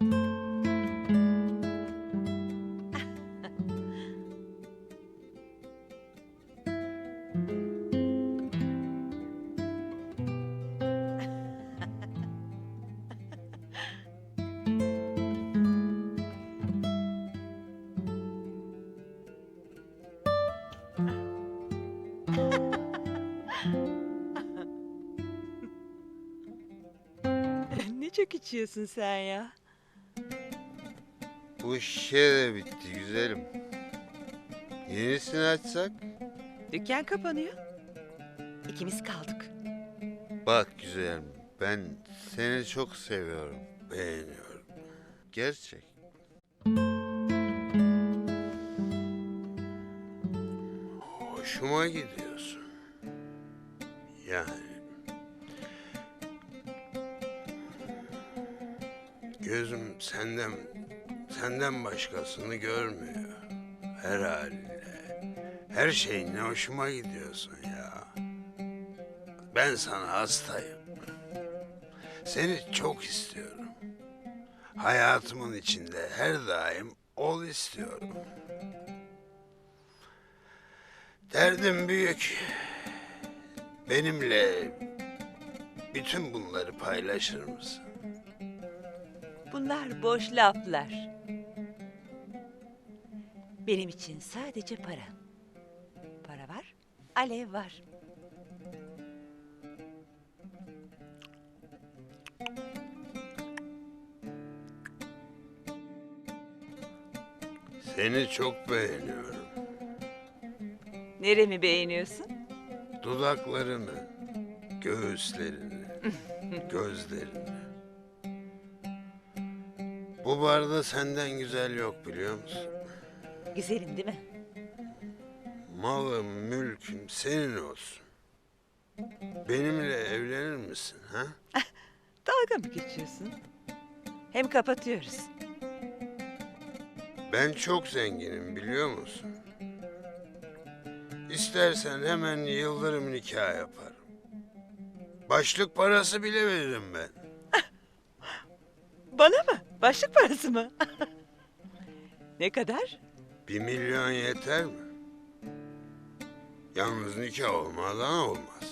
ne çok içiyorsun sen ya. Bu şişe de bitti güzelim. Yenisini açsak? Dükkan kapanıyor. İkimiz kaldık. Bak güzelim ben seni çok seviyorum. Beğeniyorum. Gerçek. Hoşuma gidiyorsun. Yani. Gözüm senden senden başkasını görmüyor. Her haline. Her şeyinle hoşuma gidiyorsun ya. Ben sana hastayım. Seni çok istiyorum. Hayatımın içinde her daim ol istiyorum. Derdim büyük. Benimle bütün bunları paylaşır mısın? Bunlar boş laflar. Benim için sadece para. Para var, alev var. Seni çok beğeniyorum. Neremi beğeniyorsun? Dudaklarını, göğüslerini, gözlerini. Bu barda senden güzel yok biliyor musun? Güzelim değil mi? Malım, mülküm senin olsun. Benimle evlenir misin ha? Dalga mı geçiyorsun? Hem kapatıyoruz. Ben çok zenginim biliyor musun? İstersen hemen yıldırım nikah yaparım. Başlık parası bile veririm ben. Bana mı? Başlık parası mı? ne kadar? Bir milyon yeter mi? Yalnız nikah olmadan olmaz.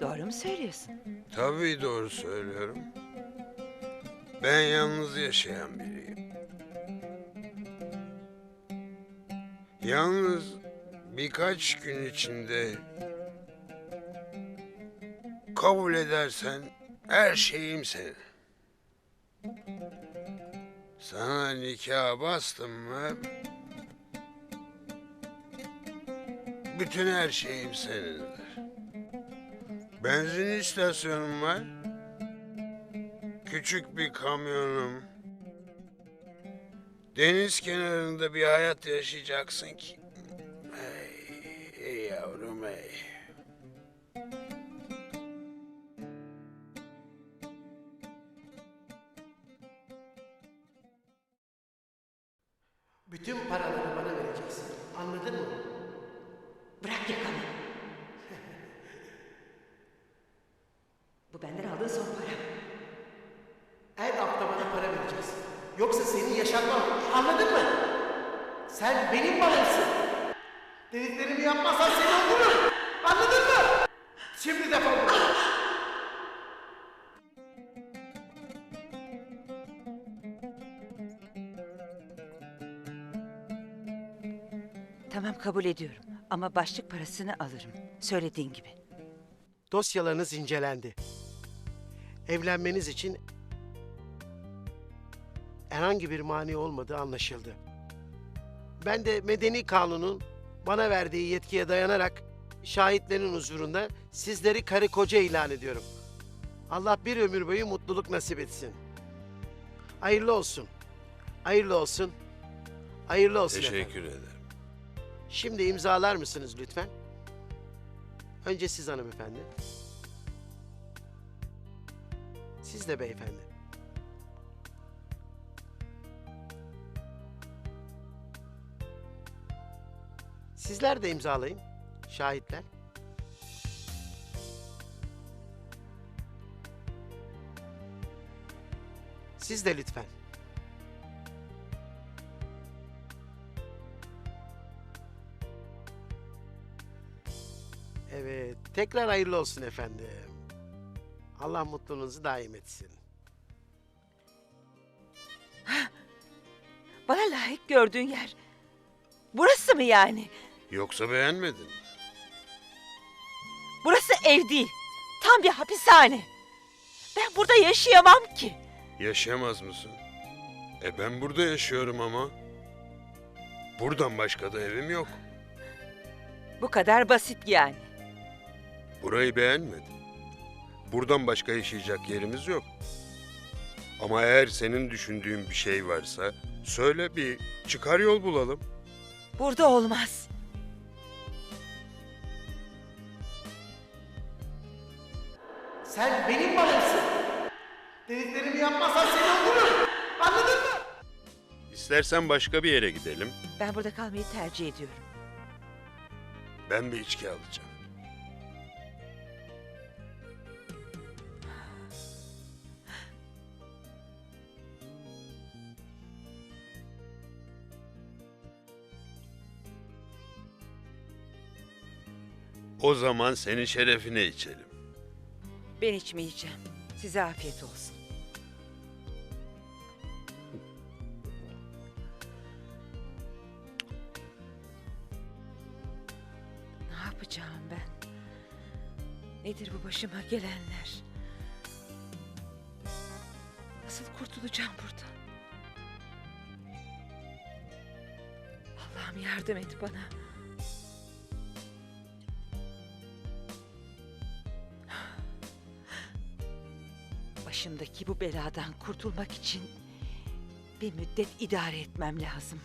Doğru mu söylüyorsun? Tabii doğru söylüyorum. Ben yalnız yaşayan biriyim. Yalnız birkaç gün içinde kabul edersen her şeyim senin. Sana nikah bastım mı bütün her şeyim senindir. Benzin istasyonum var. Küçük bir kamyonum. Deniz kenarında bir hayat yaşayacaksın ki. Ey, ey yavrum ey. Bütün paraları bana vereceksin. Anladın mı? Bırak yakamı. Bu benden aldığın son para. Her hafta bana para vereceksin. Yoksa seni yaşatmam. Anladın mı? Sen benim balımsın. Dediklerimi yapmazsan seni öldürürüm. Anladın mı? Şimdi defol. Tamam kabul ediyorum ama başlık parasını alırım. Söylediğin gibi. Dosyalarınız incelendi. Evlenmeniz için herhangi bir mani olmadığı anlaşıldı. Ben de medeni kanunun bana verdiği yetkiye dayanarak şahitlerin huzurunda sizleri karı koca ilan ediyorum. Allah bir ömür boyu mutluluk nasip etsin. Hayırlı olsun. Hayırlı olsun. Hayırlı olsun efendim. Teşekkür ederim. Şimdi imzalar mısınız lütfen? Önce siz hanımefendi. Siz de beyefendi. Sizler de imzalayın. Şahitler. Siz de lütfen. Tekrar hayırlı olsun efendim. Allah mutluluğunuzu daim etsin. Bana layık gördüğün yer. Burası mı yani? Yoksa beğenmedin mi? Burası ev değil. Tam bir hapishane. Ben burada yaşayamam ki. Yaşayamaz mısın? E ben burada yaşıyorum ama. Buradan başka da evim yok. Bu kadar basit yani. Burayı beğenmedim. Buradan başka yaşayacak yerimiz yok. Ama eğer senin düşündüğün bir şey varsa söyle bir çıkar yol bulalım. Burada olmaz. Sen benim malımsın. Dediklerimi yapmazsan seni öldürürüm. Anladın mı? İstersen başka bir yere gidelim. Ben burada kalmayı tercih ediyorum. Ben bir içki alacağım. O zaman senin şerefine içelim. Ben içmeyeceğim. Size afiyet olsun. Ne yapacağım ben? Nedir bu başıma gelenler? Nasıl kurtulacağım buradan? Allah'ım yardım et bana. Başımdaki bu beladan kurtulmak için bir müddet idare etmem lazım.